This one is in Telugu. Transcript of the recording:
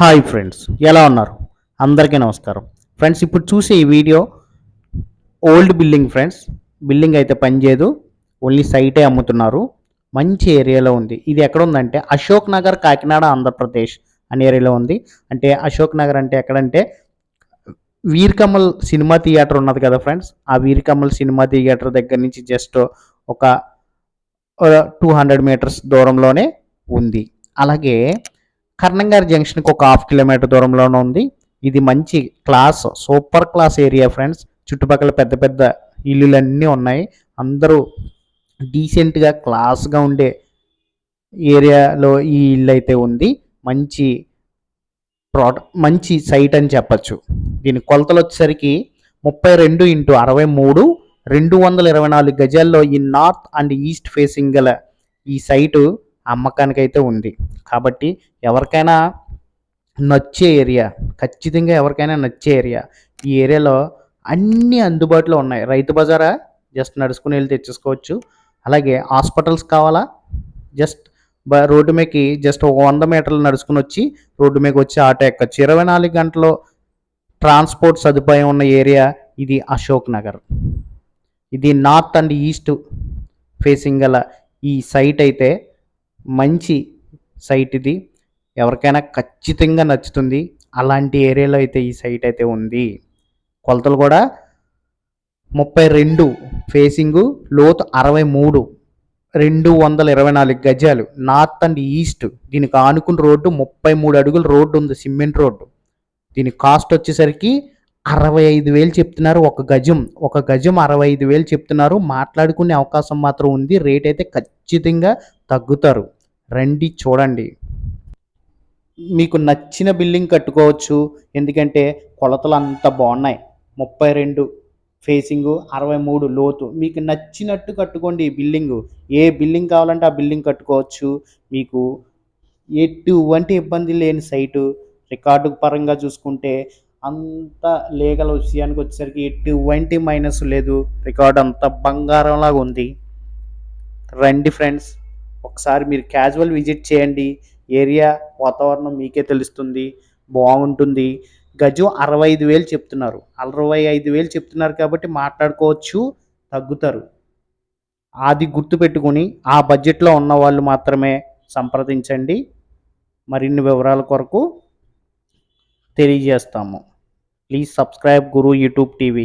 హాయ్ ఫ్రెండ్స్ ఎలా ఉన్నారు? అందరికీ నమస్కారం. ఫ్రెండ్స్ ఇప్పుడు చూసే ఈ video old building friends. Building అయితే పనిచేయదు ఓన్లీ సైటే అమ్ముతున్నారు. మంచి ఏరియాలో ఉంది. ఇది ఎక్కడ ఉందంటే అశోక్ నగర్ కాకినాడ ఆంధ్రప్రదేశ్ అనే ఏరియాలో ఉంది. అంటే అశోక్ నగర్ అంటే ఎక్కడంటే వీరకమల్ సినిమా థియేటర్ ఉన్నది కదా ఫ్రెండ్స్. ఆ వీర్కమల్ సినిమా థియేటర్ దగ్గర నుంచి జస్ట్ ఒక టూ హండ్రెడ్ మీటర్స్ దూరంలోనే ఉంది. అలాగే కర్ణంగారి జంక్షన్కి ఒక హాఫ్ కిలోమీటర్ దూరంలోనే ఉంది. ఇది మంచి class super class area friends. చుట్టుపక్కల పెద్ద పెద్ద ఇల్లులన్నీ ఉన్నాయి. అందరూ డీసెంట్గా క్లాస్గా ఉండే ఏరియాలో ఈ ఇల్లు అయితే ఉంది. మంచి ప్రోడ మంచి సైట్ అని చెప్పచ్చు. దీని కొలతలు వచ్చేసరికి ముప్పై రెండు ఇంటూ అరవై మూడు రెండు వందల ఇరవై నాలుగు గజాల్లో ఈ నార్త్ అండ్ ఈస్ట్ ఫేసింగ్ గల ఈ సైటు అమ్మకానికి అయితే ఉంది. కాబట్టి ఎవరికైనా నచ్చే ఏరియా ఖచ్చితంగా ఎవరికైనా నచ్చే ఏరియా ఈ ఏరియాలో అన్నీ అందుబాటులో ఉన్నాయి. రైతు బజారా జస్ట్ నడుచుకుని వెళ్ళి తెచ్చేసుకోవచ్చు. అలాగే హాస్పిటల్స్ కావాలా? జస్ట్ బ రోడ్డు మీదకి జస్ట్ ఒక వంద మీటర్లు నడుచుకుని వచ్చి రోడ్డు మీదకి వచ్చి ఆటో ఎక్కచ్చు. ఇరవై నాలుగు గంటలు ట్రాన్స్పోర్ట్ సదుపాయం ఉన్న ఏరియా ఇది అశోక్ నగర్. ఇది నార్త్ అండ్ ఈస్ట్ ఫేసింగ్ గల ఈ సైట్ అయితే మంచి సైట్ ఇది. ఎవరికైనా ఖచ్చితంగా నచ్చుతుంది. అలాంటి ఏరియాలో అయితే ఈ సైట్ అయితే ఉంది. కొలతలు కూడా ముప్పై రెండు ఫేసింగు లోతు అరవై మూడు. రెండు వందల ఇరవై నాలుగు గజాలు. నార్త్ అండ్ ఈస్ట్ దీనికి ఆనుకున్న రోడ్డు ముప్పై మూడు అడుగుల రోడ్డు ఉంది సిమెంట్ రోడ్డు. దీని కాస్ట్ వచ్చేసరికి అరవై ఐదు వేలు చెప్తున్నారు. ఒక గజం ఒక గజం అరవై ఐదు వేలు చెప్తున్నారు. మాట్లాడుకునే అవకాశం మాత్రం ఉంది. రేట్ అయితే ఖచ్చితంగా తగ్గుతారు. రండి చూడండి. మీకు నచ్చిన బిల్డింగ్ కట్టుకోవచ్చు. ఎందుకంటే కొలతలు అంత బాగున్నాయి. ముప్పై రెండు ఫేసింగ్ అరవై మూడు లోతు. మీకు నచ్చినట్టు కట్టుకోండి ఈ బిల్డింగ్ ఏ బిల్డింగ్ కావాలంటే ఆ బిల్డింగ్ కట్టుకోవచ్చు. మీకు ఎటువంటి ఇబ్బంది లేని సైటు. రికార్డు పరంగా చూసుకుంటే అంత లేగల విషయానికి వచ్చేసరికి ఎటువంటి మైనస్ లేదు. రికార్డ్ అంతా బంగారంలాగా ఉంది. రండి ఫ్రెండ్స్ ఒకసారి మీరు క్యాజువల్ విజిట్ చేయండి. ఏరియా వాతావరణం మీకే తెలుస్తుంది. బాగుంటుంది. గజం అరవై ఐదు వేలు చెప్తున్నారు. అరవై ఐదు వేలు చెప్తున్నారు కాబట్టి మాట్లాడుకోవచ్చు తగ్గుతారు. అది గుర్తుపెట్టుకుని ఆ బడ్జెట్లో ఉన్న వాళ్ళు మాత్రమే సంప్రదించండి. మరిన్ని వివరాల కొరకు తెలియజేస్తాము. Please subscribe Guru YouTube T V